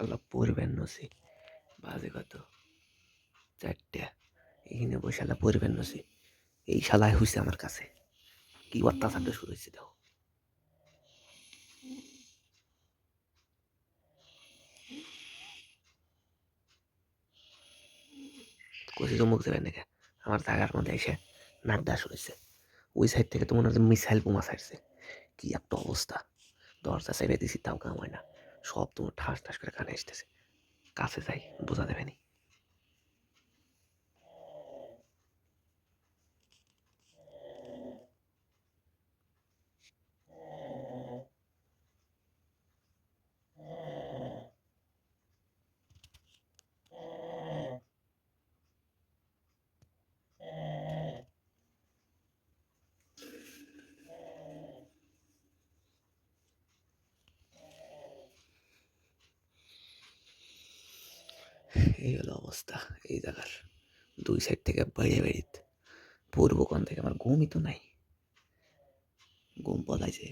শালা পড়বেন নসি বাজে কত চারটে। এখানে বসে শালা পড়বেন নসি এই শালায় হয়েছে আমার কাছে। কি অত্যাচারটা শুরু হয়েছে দেখো। কষি তো মুখ দেবেন নাকি? আমার জায়গার মধ্যে এসে নাক ডাস হয়েছে। ওই সাইড থেকে তো মনে হচ্ছে মিসাইল বোমা ছাড়ছে। কি একটা অবস্থা। দরজা সাইডে দিছি, তাও কাম হয় না। সব তোমার ঠাস ঠাস করে কানে আসতেছে। কাছে যাই বোঝা দেবে এই হলো অবস্থা। এই জায়গার দুই সাইড থেকে বাইরে বেরিত পূর্বকোণ থেকে আমার ঘুমই তো নাই। ঘুম পলাইছে